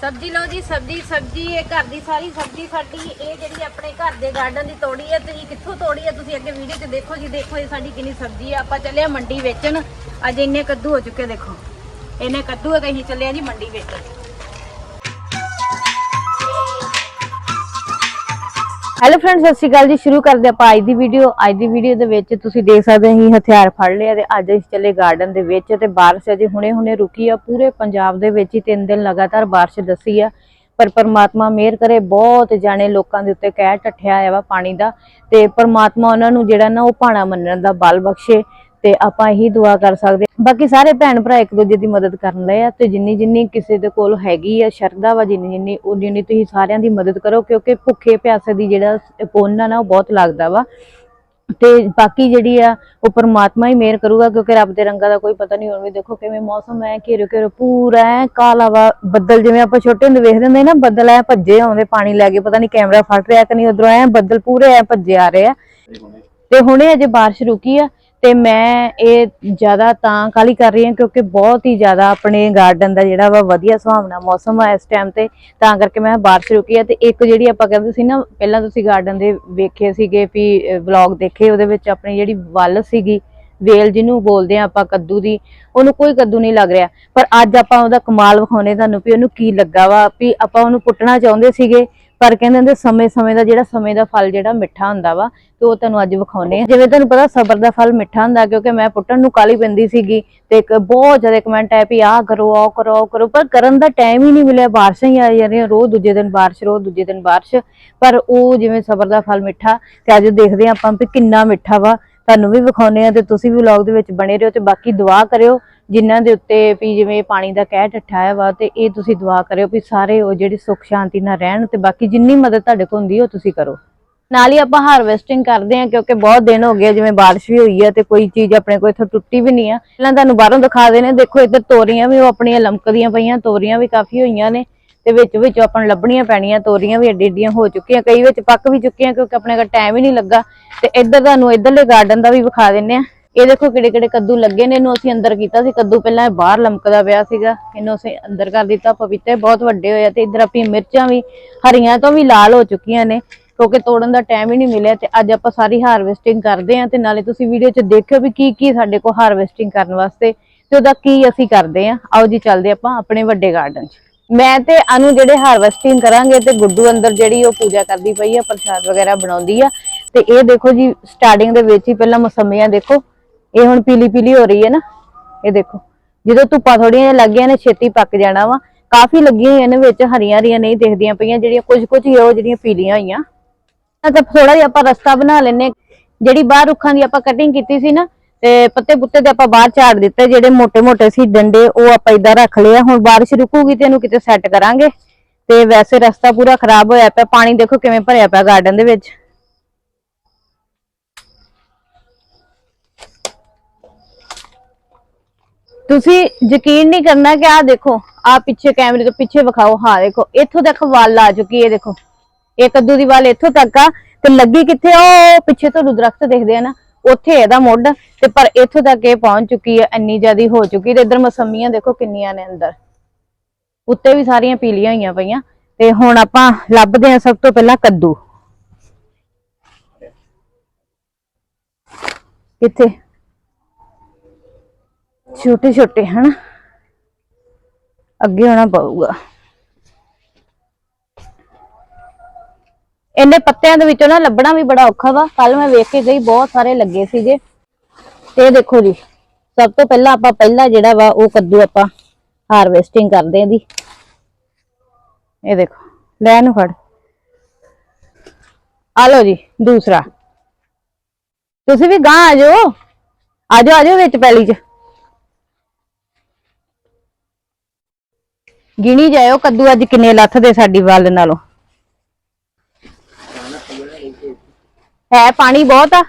ਸਬਜ਼ੀ ਲਓ ਜੀ, ਸਬਜ਼ੀ ਸਬਜ਼ੀ, ਇਹ ਘਰ ਦੀ ਸਾਰੀ ਸਬਜ਼ੀ ਸਾਡੀ, ਇਹ ਜਿਹੜੀ ਆਪਣੇ ਘਰ ਦੇ ਗਾਰਡਨ ਦੀ ਤੋੜੀ ਹੈ, ਤੁਸੀਂ ਕਿੱਥੋਂ ਤੋੜੀ ਹੈ, ਤੁਸੀਂ ਅੱਗੇ ਵੀਡੀਓ 'ਚ ਦੇਖੋ ਜੀ, ਦੇਖੋ ਇਹ ਸਾਡੀ ਕਿੰਨੀ ਸਬਜ਼ੀ ਆ ਆਪਾਂ ਚੱਲੇ ਆ ਮੰਡੀ ਵੇਚਣ। ਅੱਜ ਇੰਨੇ ਕੱਦੂ ਹੋ ਚੁੱਕੇ ਦੇਖੋ। ਇੰਨੇ ਕੱਦੂ ਹੈ ਕਿ ਅਸੀਂ ਚੱਲੇ ਆ ਜੀ ਮੰਡੀ ਵੇਚਣ। ਹੈਲੋ ਫਰੈਂਡਸ ਸਤਿ ਸ਼੍ਰੀ ਅਕਾਲ ਜੀ। ਸ਼ੁਰੂ ਕਰਦੇ ਆਪਾਂ ਅੱਜ ਦੀ ਵੀਡੀਓ ਅੱਜ ਦੀ ਵੀਡੀਓ ਦੇ ਵਿੱਚ ਤੁਸੀਂ ਦੇਖ ਸਕਦੇ ਹੋ, ਅਸੀਂ ਹਥਿਆਰ ਫੜ ਲਿਆ ਤੇ ਅੱਜ ਅਸੀਂ ਚੱਲੇ ਗਾਰਡਨ ਦੇ ਵਿੱਚ ਤੇ ਬਾਰਿਸ਼ ਅਜੇ ਹੁਣੇ-ਹੁਣੇ ਰੁਕੀ ਆ। ਪੂਰੇ ਪੰਜਾਬ ਦੇ ਵਿੱਚ ਹੀ ਤਿੰਨ ਦਿਨ ਲਗਾਤਾਰ ਬਾਰਿਸ਼ ਦੱਸੀ ਆ। ਪਰ ਪਰਮਾਤਮਾ ਮਿਹਰ ਕਰੇ, ਬਹੁਤ ਜਾਣੇ ਲੋਕਾਂ ਦੇ ਉੱਤੇ ਕਹਿ ਟੱਠਿਆ ਆ ਵਾ ਪਾਣੀ ਦਾ ਤੇ ਪਰਮਾਤਮਾ ਉਹਨਾਂ ਨੂੰ ਜਿਹੜਾ ਨਾ ਉਹ ਭਾਣਾ ਮੰਨਣ ਦਾ ਬਲ ਬਖਸ਼ੇ। ਤੇ ਆਪਾਂ ਇਹੀ ਦੁਆ ਕਰ ਸਕਦੇ। ਬਾਕੀ ਸਾਰੇ ਭੈਣ ਭਰਾ ਇੱਕ ਦੂਜੇ ਦੀ ਮਦਦ ਕਰਨ ਲਏ ਆ ਤੇ ਜਿੰਨੀ ਜਿੰਨੀ ਕਿਸੇ ਦੇ ਕੋਲ ਹੈਗੀ ਆ ਸ਼ਰਧਾ ਵਾ, ਜਿੰਨੀ ਜਿੰਨੀ ਉਹ ਜਿੰਨੀ ਤੁਸੀਂ ਸਾਰਿਆਂ ਦੀ ਮਦਦ ਕਰੋ, ਕਿਉਂਕਿ ਭੁੱਖੇ ਪਿਆਸੇ ਦੀ ਜਿਹੜਾ ਪੁੰਨ ਨਾ, ਉਹ ਬਹੁਤ ਲੱਗਦਾ ਵਾ। ਤੇ ਬਾਕੀ ਜਿਹੜੀ ਆ, ਉਹ ਪਰਮਾਤਮਾ ਹੀ ਮਿਹਰ ਕਰੂਗਾ, ਕਿਉਂਕਿ ਰੱਬ ਦੇ ਰੰਗਾਂ ਦਾ ਕੋਈ ਪਤਾ ਨਹੀਂ, ਹੁਣ ਵੀ ਦੇਖੋ ਕਿਵੇਂ ਮੌਸਮ ਹੈ ਘੇਰੋ ਘੇਰੋ, ਪੂਰਾ ਐ, ਕਾਲਾ ਵਾ, ਬੱਦਲ ਜਿਵੇਂ ਆਪਾਂ ਛੋਟੇ ਹੁੰਦੇ ਵੇਖਦੇ ਹੁੰਦੇ ਨਾ, ਬੱਦਲ ਐ ਭੱਜੇ ਆਉਂਦੇ ਪਾਣੀ ਲੈ ਕੇ, ਪਤਾ ਨਹੀਂ ਕੈਮਰਾ ਫਟ ਰਿਹਾ ਕਿ ਨਹੀਂ, ਉਧਰੋਂ ਐ ਬੱਦਲ ਪੂਰੇ ਐ ਭੱਜੇ ਆ ਰਹੇ ਆ। ਤੇ ਹੁਣੇ ਅਜੇ ਬਾਰਿਸ਼ ਰੁਕੀ ਆ ਤੇ ਮੈਂ ਇਹ ਜ਼ਿਆਦਾ ਤਾਂ ਕਾਲੀ ਕਰ ਰਹੀ ਹਾਂ ਕਿਉਂਕਿ ਬਹੁਤ ਹੀ ਜ਼ਿਆਦਾ ਆਪਣੇ ਗਾਰਡਨ ਦਾ ਜਿਹੜਾ ਵਾ ਵਧੀਆ ਸੁਹਾਵਣਾ ਮੌਸਮ ਆ ਇਸ ਟਾਈਮ ਤੇ, ਤਾਂ ਕਰਕੇ ਮੈਂ ਬਾਰਿਸ਼ ਰੁਕੀ ਆ ਤੇ ਇੱਕ ਜਿਹੜੀ ਆਪਾਂ ਕਹਿੰਦੇ ਸੀ ਨਾ, ਪਹਿਲਾਂ ਤੁਸੀਂ ਗਾਰਡਨ ਦੇ ਵੇਖੇ ਸੀਗੇ ਵੀ ਵਲੌਗ ਦੇਖੇ, ਉਹਦੇ ਵਿੱਚ ਆਪਣੀ ਜਿਹੜੀ ਵੱਲ ਸੀਗੀ, ਵੇਲ ਜਿਹਨੂੰ ਬੋਲਦੇ ਆ ਆਪਾਂ ਕੱਦੂ ਦੀ, ਉਹਨੂੰ ਕੋਈ ਕੱਦੂ ਨਹੀਂ ਲੱਗ ਰਿਹਾ। ਪਰ ਅੱਜ ਆਪਾਂ ਉਹਦਾ ਕਮਾਲ ਵਿਖਾਉਣੇ ਤੁਹਾਨੂੰ ਵੀ ਉਹਨੂੰ ਕੀ ਲੱਗਾ ਵਾ, ਵੀ ਆਪਾਂ ਉਹਨੂੰ ਪੁੱਟਣਾ ਚਾਹੁੰਦੇ ਸੀਗੇ ਪਰ ਕਹਿੰਦੇ ਹੁੰਦੇ ਸਮੇਂ ਸਮੇਂ ਦਾ ਜਿਹੜਾ ਸਮੇਂ ਦਾ ਫਲ ਜਿਹੜਾ ਮਿੱਠਾ ਹੁੰਦਾ ਵਾ, ਤੇ ਉਹ ਤੁਹਾਨੂੰ ਅੱਜ ਵਿਖਾਉਣੇ ਆ ਜਿਵੇਂ ਤੁਹਾਨੂੰ ਪਤਾ ਸਬਰ ਦਾ ਫਲ ਮਿੱਠਾ ਹੁੰਦਾ, ਕਿਉਂਕਿ ਮੈਂ ਪੁੱਟਣ ਨੂੰ ਕਾਲੀ ਪੈਂਦੀ ਸੀਗੀ ਤੇ ਇੱਕ ਬਹੁਤ ਜ਼ਿਆਦਾ ਕਮੈਂਟ ਆਇਆ ਵੀ ਆਹ ਕਰੋ ਆਹ ਕਰੋ ਆਹ ਕਰੋ, ਪਰ ਕਰਨ ਦਾ ਟਾਈਮ ਹੀ ਨਹੀਂ ਮਿਲਿਆ, ਬਾਰਿਸ਼ਾਂ ਹੀ ਆ ਜਾਂਦੀਆਂ, ਰੋਜ਼ ਦੂਜੇ ਦਿਨ ਬਾਰਿਸ਼, ਰੋਜ਼ ਦੂਜੇ ਦਿਨ ਬਾਰਿਸ਼। ਪਰ ਉਹ ਜਿਵੇਂ ਸਬਰ ਦਾ ਫਲ ਮਿੱਠਾ, ਤੇ ਅੱਜ ਦੇਖਦੇ ਹਾਂ ਆਪਾਂ ਵੀ ਕਿੰਨਾ ਮਿੱਠਾ ਵਾ ਤੁਹਾਨੂੰ ਵੀ ਵਿਖਾਉਣੇ ਆ ਤੇ ਤੁਸੀਂ ਵੀ ਵਲੌਗ ਦੇ ਵਿੱਚ ਬਣੇ ਰਹੋ ਤੇ ਬਾਕੀ ਦੁਆ ਕਰਿਓ, ਜਿਨ੍ਹਾਂ ਦੇ ਉੱਤੇ ਵੀ ਜਿਵੇਂ ਪਾਣੀ ਦਾ ਕਹਿ ਟੱਠਾ ਵਾ ਤੇ ਇਹ ਤੁਸੀਂ ਦੁਆ ਕਰਿਓ ਵੀ ਸਾਰੇ ਉਹ ਜਿਹੜੇ ਸੁੱਖ ਸ਼ਾਂਤੀ ਨਾਲ ਰਹਿਣ ਤੇ ਬਾਕੀ ਜਿੰਨੀ ਮਦਦ ਤੁਹਾਡੇ ਕੋਲ ਹੁੰਦੀ ਉਹ ਤੁਸੀਂ ਕਰੋ। ਨਾਲ ਹੀ ਆਪਾਂ ਹਾਰਵੈਸਟਿੰਗ ਕਰਦੇ ਆ ਕਿਉਂਕਿ ਬਹੁਤ ਦਿਨ ਹੋ ਗਏ ਜਿਵੇਂ ਬਾਰਿਸ਼ ਵੀ ਹੋਈ ਆ ਤੇ ਕੋਈ ਚੀਜ਼ ਆਪਣੇ ਕੋਲ ਇੱਥੋਂ ਟੁੱਟੀ ਵੀ ਨਹੀਂ ਆ। ਪਹਿਲਾਂ ਤੁਹਾਨੂੰ ਬਾਹਰੋਂ ਦਿਖਾ ਦੇਣੇ, ਦੇਖੋ ਇੱਧਰ ਤੋਰੀਆਂ ਵੀ ਉਹ ਆਪਣੀਆਂ ਲਮਕਦੀਆਂ ਪਈਆਂ, ਤੋਰੀਆਂ ਵੀ ਕਾਫੀ ਹੋਈਆਂ ਨੇ। ਤੇ ਵਿੱਚ ਵਿੱਚ ਆਪਾਂ ਨੂੰ ਲੱਭਣੀਆਂ ਪੈਣੀਆਂ, ਤੋਰੀਆਂ ਵੀ ਏਡੀ ਏਡੀਆਂ ਹੋ ਚੁੱਕੀਆਂ, ਕਈ ਵਿੱਚ ਪੱਕ ਵੀ ਚੁੱਕੀਆਂ ਕਿਉਂਕਿ ਆਪਣੇ ਕੋਲ ਟਾਈਮ ਹੀ ਨਹੀਂ ਲੱਗਾ। ਤੇ ਇੱਧਰ ਤੁਹਾਨੂੰ ਇੱਧਰਲੇ ਗਾਰਡਨ ਦਾ ਵੀ ਵਿਖਾ ਦਿੰਨੇ ਆ ਇਹ ਦੇਖੋ ਕਿਹੜੇ ਕਿਹੜੇ ਕੱਦੂ ਲੱਗੇ ਨੇ, ਇਹਨੂੰ ਅਸੀਂ ਅੰਦਰ ਕੀਤਾ ਸੀ, ਕੱਦੂ ਪਹਿਲਾਂ ਬਾਹਰ ਲਮਕਦਾ ਪਿਆ ਸੀਗਾ। ਇਹਨੂੰ ਅਸੀਂ ਅੰਦਰ ਕਰ ਦਿੱਤਾ ਪਪੀਤੇ ਬਹੁਤ ਵੱਡੇ ਹੋਏ ਆ ਤੇ ਇੱਧਰ ਆਪਣੀ ਮਿਰਚਾਂ ਵੀ ਹਰੀਆਂ ਤੋਂ ਵੀ ਲਾਲ ਹੋ ਚੁੱਕੀਆਂ ਨੇ, ਕਿਉਂਕਿ ਤੋੜਨ ਦਾ ਟਾਈਮ ਹੀ ਨਹੀਂ ਮਿਲਿਆ ਤੇ ਅੱਜ ਆਪਾਂ ਸਾਰੀ ਹਾਰਵੈਸਟਿੰਗ ਕਰਦੇ ਆ ਤੇ ਨਾਲੇ ਤੁਸੀਂ ਵੀਡੀਓ 'ਚ ਦੇਖਿਓ ਵੀ ਕੀ ਕੀ ਸਾਡੇ ਕੋਲ ਹਾਰਵੈਸਟਿੰਗ ਕਰਨ ਵਾਸਤੇ ਤੇ ਉਹਦਾ ਕੀ ਅਸੀਂ ਕਰਦੇ ਆ ਆਓ ਜੀ, ਚੱਲਦੇ ਆਪਾਂ ਆਪਣੇ ਵੱਡੇ ਗਾਰਡਨ 'ਚ। ਮੈਂ ਤੇ ਅਨੂ ਜਿਹੜੇ ਹਾਰਵੈਸਟਿੰਗ ਕਰਾਂਗੇ ਤੇ ਗੁੱਡੂ ਅੰਦਰ ਜਿਹੜੀ ਉਹ ਪੂਜਾ ਕਰਦੀ ਪਈ ਆ, ਪ੍ਰਸ਼ਾਦ ਵਗੈਰਾ ਬਣਾਉਂਦੀ ਆ। ਤੇ ਇਹ ਦੇਖੋ ਜੀ ਸਟਾਰਟਿੰਗ ਦੇ ਵਿੱਚ ਹੀ ਪਹਿਲਾਂ ਮਸੰਮੀਆਂ ਦੇਖੋ, ਇਹ ਹੁਣ ਪੀਲੀ ਪੀਲੀ ਹੋ ਰਹੀ ਹੈ ਨਾ। ਇਹ ਦੇਖੋ, ਜਦੋਂ ਧੁੱਪਾਂ ਥੋੜੀਆਂ ਜਿਹੀਆਂ ਲੱਗ ਗਈਆਂ ਨੇ, ਛੇਤੀ ਪੱਕ ਜਾਣਾ ਵਾ। ਕਾਫੀ ਲੱਗੀਆਂ ਹੋਈਆਂ ਨੇ ਵਿੱਚ, ਹਰੀਆਂ ਹਰੀਆਂ ਨਹੀਂ ਦਿਖਦੀਆਂ ਪਈਆਂ, ਜਿਹੜੀਆਂ ਕੁਝ ਕੁਝ ਹੀ ਉਹ ਜਿਹੜੀਆਂ ਪੀਲੀਆਂ ਹੋਈਆਂ। ਤਾਂ ਥੋੜਾ ਜਿਹਾ ਆਪਾਂ ਰਸਤਾ ਬਣਾ ਲੈਨੇ ਜਿਹੜੀ ਬਾਹਰ ਰੁੱਖਾਂ ਦੀ ਆਪਾਂ ਕਟਿੰਗ ਕੀਤੀ ਸੀ ਨਾ ਤੇ ਪੱਤੇ ਬੁੱਤੇ ਤੇ ਆਪਾਂ ਬਾਹਰ ਝਾੜ ਦਿੱਤੇ, ਜਿਹੜੇ ਮੋਟੇ ਮੋਟੇ ਸੀ, ਡੰਡੇ, ਉਹ ਆਪਾਂ ਇਦਾਂ ਰੱਖ ਲਿਆ ਹੁਣ ਬਾਰਿਸ਼ ਰੁਕੂਗੀ ਤੇ ਇਹਨੂੰ ਕਿਤੇ ਸੈੱਟ ਕਰਾਂਗੇ। ਤੇ ਵੈਸੇ ਰਸਤਾ ਪੂਰਾ ਖਰਾਬ ਹੋਇਆ ਪਿਆ, ਪਾਣੀ ਦੇਖੋ ਕਿਵੇਂ ਭਰਿਆ ਪਿਆ ਗਾਰਡਨ ਦੇ ਵਿੱਚ। ਤੁਸੀਂ ਯਕੀਨ ਨਹੀਂ ਕਰਨਾ ਕਿ ਆਹ ਦੇਖੋ, ਆਹ ਪਿੱਛੇ ਕੈਮਰੇ ਤੋਂ ਪਿੱਛੇ ਵਿਖਾਓ। ਹਾਂ, ਦੇਖੋ, ਇੱਥੋਂ ਤੱਕ ਵੱਲ ਆ ਚੁੱਕੀ ਹੈ, ਦੇਖੋ। ਇਹ ਕੱਦੂ ਦੀ ਵੱਲ ਇੱਥੋਂ ਤੱਕ ਆ। ਤੇ ਲੱਗੀ ਕਿੱਥੇ ਉਹ ਪਿੱਛੇ ਤੋਂ ਰੁਦਰਖਤ ਦੇਖਦੇ ਆ ਨਾ। ਉੱਥੇ ਇਹਦਾ ਮੁੱਢ ਤੇ ਪਰ ਇੱਥੋਂ ਤੱਕ ਇਹ ਪਹੁੰਚ ਚੁੱਕੀ ਹੈ, ਇੰਨੀ ਜ਼ਿਆਦੀ ਹੋ ਚੁੱਕੀ ਤੇ ਇੱਧਰ ਮਸੰਮੀਆਂ ਦੇਖੋ ਕਿੰਨੀਆਂ ਨੇ ਅੰਦਰ। ਉੱਤੇ ਵੀ ਸਾਰੀਆਂ ਪੀਲੀਆਂ ਹੋਈਆਂ ਪਈਆਂ ਤੇ ਹੁਣ ਆਪਾਂ ਲੱਭਦੇ ਹਾਂ ਸਭ ਤੋਂ ਪਹਿਲਾਂ ਕੱਦੂ। ਕਿੱਥੇ? ਛੋਟੇ ਛੋਟੇ ਹਨ? ਅੱਗੇ ਆਉਣਾ ਪਊਗਾ। ਇੰਨੇ ਪੱਤਿਆਂ ਦੇ ਵਿੱਚੋਂ ਨਾ ਲੱਭਣਾ ਵੀ ਬੜਾ ਔਖਾ ਵਾ। ਕੱਲ ਮੈਂ ਵੇਖ ਕੇ ਗਈ, ਬਹੁਤ ਸਾਰੇ ਲੱਗੇ ਸੀਗੇ। ਤੇ ਇਹ ਦੇਖੋ ਜੀ, ਸਭ ਤੋਂ ਪਹਿਲਾਂ ਆਪਾਂ ਪਹਿਲਾ ਜਿਹੜਾ ਵਾ, ਉਹ ਕੱਦੂ ਆਪਾਂ ਹਾਰਵੈਸਟਿੰਗ ਕਰਦੇ ਆਂ ਦੀ ਇਹ ਦੇਖੋ, ਲੈ ਇਹਨੂੰ ਫੜ। ਆ ਲਓ ਜੀ, ਦੂਸਰਾ। ਤੁਸੀਂ ਵੀ ਗਾਂ ਆ ਜਾਓ। ਆ ਜਾਓ ਆ ਜਾਓ ਵਿੱਚ ਪੈਲੀ 'ਚ। ਗਿਣੀ ਜਾਇਓ ਕੱਦੂ ਅੱਜ ਕਿੰਨੇ ਲੱਥ ਦੇ ਸਾਡੀ ਵੱਲ ਨਾਲੋਂ। ਹੈ ਪਾਣੀ ਬਹੁਤ ਆ।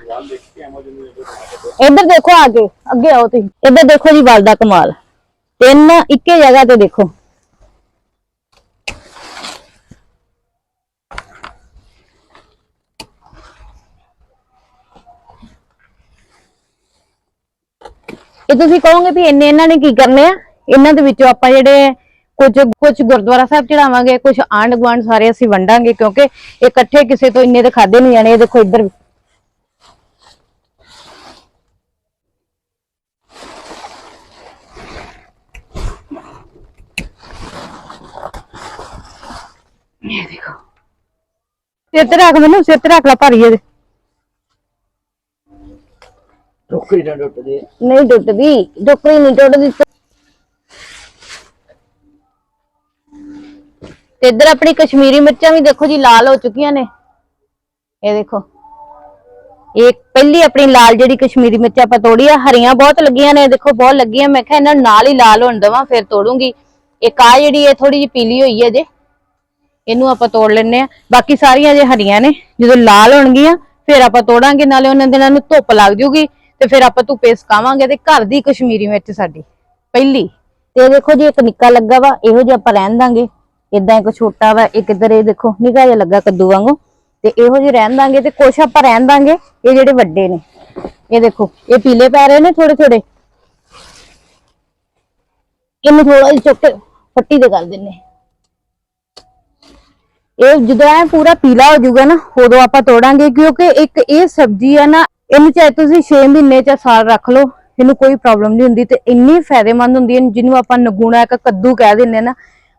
ਇੱਧਰ ਦੇਖੋ ਆ ਅੱਗੇ ਆਓ ਤੁਸੀਂ। ਇੱਧਰ ਦੇਖੋ ਜੀ ਵੱਲ ਦਾ ਕਮਾਲ। ਤਿੰਨ ਇੱਕੇ ਜਗ੍ਹਾ ਤੇ ਦੇਖੋ। ਇਹ ਤੁਸੀਂ ਕਹੋਗੇ ਵੀ ਇੰਨੇ ਇਹਨਾਂ ਨੇ ਕੀ ਕਰਨੇ ਆ? ਇਹਨਾਂ ਦੇ ਵਿੱਚੋਂ ਆਪਾਂ ਜਿਹੜੇ ਕੁਝ ਕੁਝ ਗੁਰਦੁਆਰਾ ਸਾਹਿਬ ਚੜਾਵਾਂਗੇ ਕੁਝ ਆਂਢ ਗੁਆਂਢ ਸਾਰੇ ਅਸੀਂ ਵੰਡਾਂਗੇ ਕਿਉਂਕਿ ਇਹ ਇਕੱਠੇ ਕਿਸੇ ਤੋਂ ਇੰਨੇ ਤੇ ਖਾਦੇ ਨਹੀਂ ਜਾਣੇ ਇਹ ਦੇਖੋ ਇੱਧਰ ਇਹ ਦੇਖੋ। ਸਿਰ ਤੇ ਰੱਖ ਮੈਨੂੰ ਸਿਰ ਤੇ ਰੱਖ ਲਾ ਭਾਰੀ ਇਹਦੇ। ਟੋਕਰੀ ਨਾ ਟੁੱਟਦੀ ਨਹੀਂ ਟੁੱਟਦੀ ਟੋਕਰੀ ਨਹੀਂ ਟੁੱਟਦੀ ਤੇ ਇੱਧਰ ਆਪਣੀ ਕਸ਼ਮੀਰੀ ਮਿਰਚਾਂ ਵੀ ਦੇਖੋ ਜੀ, ਲਾਲ ਹੋ ਚੁੱਕੀਆਂ ਨੇ। ਇਹ ਦੇਖੋ। ਇਹ ਪਹਿਲੀ ਆਪਣੀ ਲਾਲ ਜਿਹੜੀ ਕਸ਼ਮੀਰੀ ਮਿਰਚ ਆਪਾਂ ਤੋੜੀ ਆ ਹਰੀਆਂ ਬਹੁਤ ਲੱਗੀਆਂ ਨੇ, ਦੇਖੋ ਬਹੁਤ ਲੱਗੀਆਂ। ਮੈਂ ਕਿਹਾ ਇਹਨਾਂ ਨੂੰ ਨਾਲ ਹੀ ਲਾਲ ਹੋਣ ਦਵਾਂ, ਫਿਰ ਤੋੜੂੰਗੀ। ਇਹ ਆ ਜਿਹੜੀ ਇਹ ਥੋੜੀ ਜਿਹੀ ਪੀਲੀ ਹੋਈ ਹੈ ਜੇ, ਇਹਨੂੰ ਆਪਾਂ ਤੋੜ ਲੈਣੇ ਆ ਬਾਕੀ ਸਾਰੀਆਂ ਜੇ ਹਰੀਆਂ ਨੇ, ਜਦੋਂ ਲਾਲ ਹੋਣਗੀਆਂ, ਫਿਰ ਆਪਾਂ ਤੋੜਾਂਗੇ, ਨਾਲੇ ਉਹਨਾਂ ਦਿਨਾਂ ਨੂੰ ਧੁੱਪ ਲੱਗ ਜੂਗੀ, ਤੇ ਫਿਰ ਆਪਾਂ ਧੁੱਪੇ ਸੁਕਾਵਾਂਗੇ, ਤੇ ਘਰ ਦੀ ਕਸ਼ਮੀਰੀ ਮਿਰਚ ਸਾਡੀ, ਪਹਿਲੀ। ਤੇ ਇਹ ਦੇਖੋ ਜੀ, ਇੱਕ ਨਿੱਕਾ ਲੱਗਾ ਵਾ, ਇਹੋ ਜਿਹਾ ਆਪਾਂ ਰਹਿਣ ਦਾਂਗੇ। ਇਦਾਂ ਇੱਕ ਛੋਟਾ ਵਾ, ਇੱਕ ਇੱਧਰ ਇਹ ਦੇਖੋ ਨਿਗਾ ਜਿਹਾ ਲੱਗਾ ਕੱਦੂ ਵਾਂਗੂ। ਤੇ ਇਹੋ ਜਿਹੇ ਰਹਿਣ ਦਾਂਗੇ ਤੇ ਕੁਛ ਆਪਾਂ ਰਹਿਣ ਦਾਂਗੇ, ਇਹ ਜਿਹੜੇ ਵੱਡੇ ਨੇ। ਇਹ ਦੇਖੋ, ਇਹ ਪੀਲੇ ਪੈ ਰਹੇ ਨੇ ਥੋੜੇ ਥੋੜੇ ਇਹਨੂੰ ਥੋੜਾ ਜਿਹਾ ਚੁੱਕ ਕੇ ਫੱਟੀ ਤੇ ਕਰ ਦਿੰਨੇ ਇਹ ਜਦੋਂ ਐ ਪੂਰਾ ਪੀਲਾ ਹੋ ਜਾਊਗਾ ਨਾ, ਉਦੋਂ ਆਪਾਂ ਤੋੜਾਂਗੇ, ਕਿਉਂਕਿ ਇੱਕ ਇਹ ਸਬਜ਼ੀ ਆ ਨਾ, ਇਹਨੂੰ ਚਾਹੇ ਤੁਸੀਂ 6 ਮਹੀਨੇ ਜਾਂ ਸਾਲ ਰੱਖ ਲਓ, ਇਹਨੂੰ ਕੋਈ ਪ੍ਰੋਬਲਮ ਨਹੀਂ ਹੁੰਦੀ ਤੇ ਇੰਨੀ ਫਾਇਦੇਮੰਦ ਹੁੰਦੀ ਹੈ, ਜਿਹਨੂੰ ਆਪਾਂ ਨਗੂਣਾ ਇੱਕ ਕੱਦੂ ਕਹਿ ਦਿੰਦੇ ਨਾ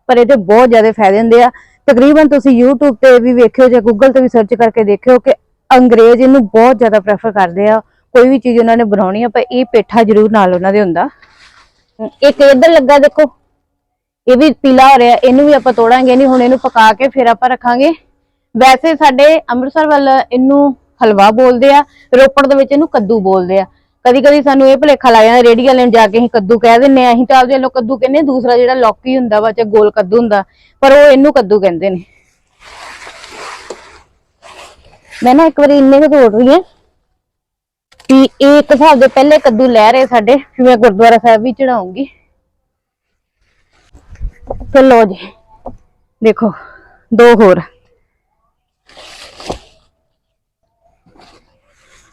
ਪਰ ਇਹਦੇ ਬਹੁਤ ਜ਼ਿਆਦਾ ਫਾਇਦੇ ਹੁੰਦੇ ਆ। ਤਕਰੀਬਨ ਤੁਸੀਂ YouTube ਤੇ ਵੀ ਵੇਖਿਓ ਜਾਂ Google ਤੇ ਵੀ ਸਰਚ ਕਰਕੇ ਦੇਖਿਓ ਕਿ ਅੰਗਰੇਜ਼ ਇਹਨੂੰ ਬਹੁਤ ਜ਼ਿਆਦਾ ਪ੍ਰੈਫਰ ਕਰਦੇ ਆ। ਕੋਈ ਵੀ ਚੀਜ਼ ਉਹਨਾਂ ਨੇ ਬਣਾਉਣੀ ਆ, ਪਰ ਇਹ ਪੇਠਾ ਜ਼ਰੂਰ ਨਾਲ ਉਹਨਾਂ ਦੇ ਹੁੰਦਾ। ਇੱਕ ਇੱਧਰ ਲੱਗਾ ਦੇਖੋ। ਇਹ ਵੀ ਪੀਲਾ ਹੋ ਰਿਹਾ, ਇਹਨੂੰ ਵੀ ਆਪਾਂ ਤੋੜਾਂਗੇ ਨਹੀਂ, ਹੁਣ ਇਹਨੂੰ ਪਕਾ ਕੇ ਫਿਰ ਆਪਾਂ ਰੱਖਾਂਗੇ। ਵੈਸੇ ਸਾਡੇ ਅੰਮ੍ਰਿਤਸਰ ਵੱਲ ਇਹਨੂੰ ਹਲਵਾ ਬੋਲਦੇ ਆ, ਰੋਪੜ ਦੇ ਵਿੱਚ ਇਹਨੂੰ ਕੱਦੂ ਬੋਲਦੇ ਆ। ਕਦੀ ਕਦੀ ਸਾਨੂੰ ਇਹ ਭੁਲੇਖਾ ਲੱਗ ਜਾਂਦਾ ਰੇੜੀ ਵਾਲਿਆਂ ਨੂੰ ਜਾ ਕੇ ਅਸੀਂ ਕੱਦੂ ਕਹਿ ਦਿੰਨੇ ਆ, ਅਸੀਂ ਤਾਂ ਆਪਦੇ ਲੋਕ ਕੱਦੂ ਕਹਿੰਦੇ ਦੂਸਰਾ ਜਿਹੜਾ ਲੌਕੀ ਹੁੰਦਾ ਵਾ ਤੇ ਗੋਲ ਕੱਦੂ ਹੁੰਦਾ, ਪਰ ਉਹ ਇਹਨੂੰ ਕੱਦੂ ਕਹਿੰਦੇ ਨੇ। ਮੈਂ ਨਾ ਇੱਕ ਵਾਰੀ ਇੰਨੇ ਕੁ ਤੋੜ ਰਹੀ ਹਾਂ ਵੀ ਇਹ ਇੱਕ ਹਿਸਾਬ ਦੇ ਪਹਿਲੇ ਕੱਦੂ ਲੈ ਰਹੇ ਸਾਡੇ ਫਿਰ ਮੈਂ ਗੁਰਦੁਆਰਾ ਸਾਹਿਬ ਵੀ ਚੜਾਉਂਗੀ ਤੇ ਲੋ ਜੀ, ਦੇਖੋ, ਦੋ ਹੋਰ।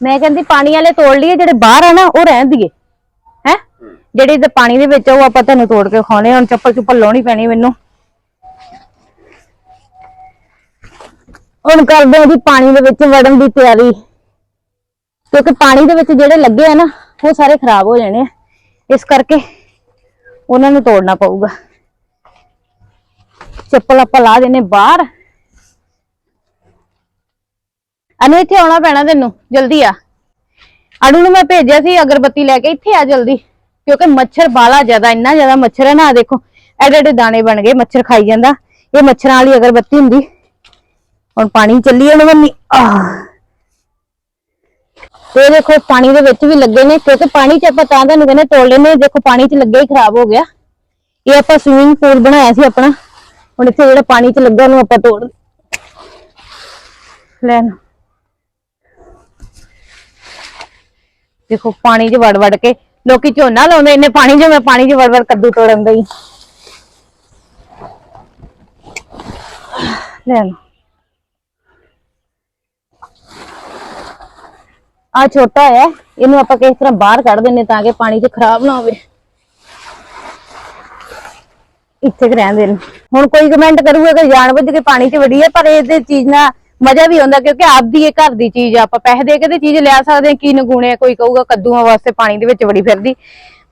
ਮੈਂ ਕਹਿੰਦੀ ਪਾਣੀ ਵਾਲੇ ਤੋੜ ਲਈਏ ਜਿਹੜੇ ਬਾਹਰ ਆ ਨਾ ਉਹ ਰਹਿਣ ਦੀਏ। ਹੈ? ਜਿਹੜੇ ਇਹਦੇ ਪਾਣੀ ਦੇ ਵਿੱਚ ਆ ਉਹ ਆਪਾਂ ਤੁਹਾਨੂੰ ਤੋੜ ਕੇ ਖਾਣੇ ਹੁਣ ਚੱਪਲ ਚੁੱਪਲ ਲਾਉਣੀ ਪੈਣੀ ਮੈਨੂੰ। ਹੁਣ ਕਰਦੇ ਹਾਂ ਜੀ ਪਾਣੀ ਦੇ ਵਿੱਚ ਵੜਨ ਦੀ ਤਿਆਰੀ। ਕਿਉਂਕਿ ਪਾਣੀ ਦੇ ਵਿੱਚ ਜਿਹੜੇ ਲੱਗੇ ਆ ਨਾ ਉਹ ਸਾਰੇ ਖਰਾਬ ਹੋ ਜਾਣੇ ਆ। ਇਸ ਕਰਕੇ ਉਹਨਾਂ ਨੂੰ ਤੋੜਨਾ ਪਊਗਾ। ਚੱਪਲ ਆਪਾਂ ਲਾ ਦੇਨੇ ਬਾਹਰ। ਅਨੂ ਇੱਥੇ ਆਉਣਾ ਪੈਣਾ ਤੈਨੂੰ, ਜਲਦੀ ਆ। ਅਨੂ ਨੂੰ ਮੈਂ ਭੇਜਿਆ ਸੀ, ਅਗਰਬੱਤੀ ਲੈ ਕੇ ਇੱਥੇ ਆ ਜਲਦੀ। ਕਿਉਂਕਿ ਮੱਛਰ ਬਾਲਾ ਜ਼ਿਆਦਾ, ਇੰਨਾ ਜ਼ਿਆਦਾ ਮੱਛਰ ਹੈ ਨਾ, ਦੇਖੋ, ਐਡੇ ਐਡੇ ਦਾਣੇ ਬਣ ਗਏ, ਮੱਛਰ ਖਾਈ ਜਾਂਦਾ। ਇਹ ਮੱਛਰਾਂ ਵਾਲੀ ਅਗਰਬੱਤੀ ਹੁੰਦੀ। ਹੁਣ ਪਾਣੀ ਚੱਲੀ ਜਾਣ ਬੰਨੀ ਤੇ ਇਹ ਦੇਖੋ, ਪਾਣੀ ਦੇ ਵਿੱਚ ਵੀ ਲੱਗੇ ਨੇ, ਕਿਉਂਕਿ ਪਾਣੀ 'ਚ ਆਪਾਂ ਤਾਂ ਤੁਹਾਨੂੰ ਕਹਿੰਦੇ ਤੋੜ ਲੈਨੇ ਦੇਖੋ, ਪਾਣੀ 'ਚ ਲੱਗੇ ਹੀ ਖਰਾਬ ਹੋ ਗਿਆ। ਇਹ ਆਪਾਂ ਸਵਿਮਿੰਗ ਪੂਲ ਬਣਾਇਆ ਸੀ ਆਪਣਾ। ਹੁਣ ਇੱਥੇ ਜਿਹੜਾ ਪਾਣੀ 'ਚ ਲੱਗਾ, ਉਹਨੂੰ ਆਪਾਂ ਤੋੜ ਲੈਣ ਦੇਖੋ, ਪਾਣੀ 'ਚ ਵੜ ਵੜ ਕੇ ਲੋਕੀ ਝੋਨਾ ਲਾਉਂਦੇ, ਇੰਨੇ ਪਾਣੀ 'ਚ ਮੈਂ ਪਾਣੀ 'ਚ ਵੜ ਵੜ ਕੱਦੂ ਤੋੜਨ ਗਈ। ਲੈਣ ਆ ਛੋਟਾ ਹੈ, ਇਹਨੂੰ ਆਪਾਂ ਕਿਸ ਤਰ੍ਹਾਂ ਬਾਹਰ ਕੱਢ ਦਿੰਨੇ ਤਾਂ ਕਿ ਪਾਣੀ 'ਚ ਖਰਾਬ ਨਾ ਹੋਵੇ। ਇੱਥੇ ਕੁ ਰਹਿਣ ਦੇਣ ਹੁਣ ਕੋਈ ਕਮੈਂਟ ਕਰੂਗਾ ਕਿ ਜਾਣਬੁੱਝ ਕੇ ਪਾਣੀ 'ਚ ਵੜੀ ਹੈ, ਪਰ ਇਹ ਚੀਜ਼ ਨਾ ਮਜ਼ਾ ਵੀ ਆਉਂਦਾ ਕਿਉਂਕਿ ਆਪਦੀ ਇਹ ਘਰ ਦੀ ਚੀਜ਼ ਆ, ਆਪਾਂ ਪੈਸੇ ਦੇ ਕੇ ਤੇ ਚੀਜ਼ ਲਿਆ ਸਕਦੇ ਹਾਂ, ਕੀ ਨਗੂਣੇ ਕੋਈ ਕਹੂਗਾ ਕੱਦੂਆਂ ਵਾਸਤੇ ਪਾਣੀ ਦੇ ਵਿੱਚ ਵੜੀ ਫਿਰਦੀ।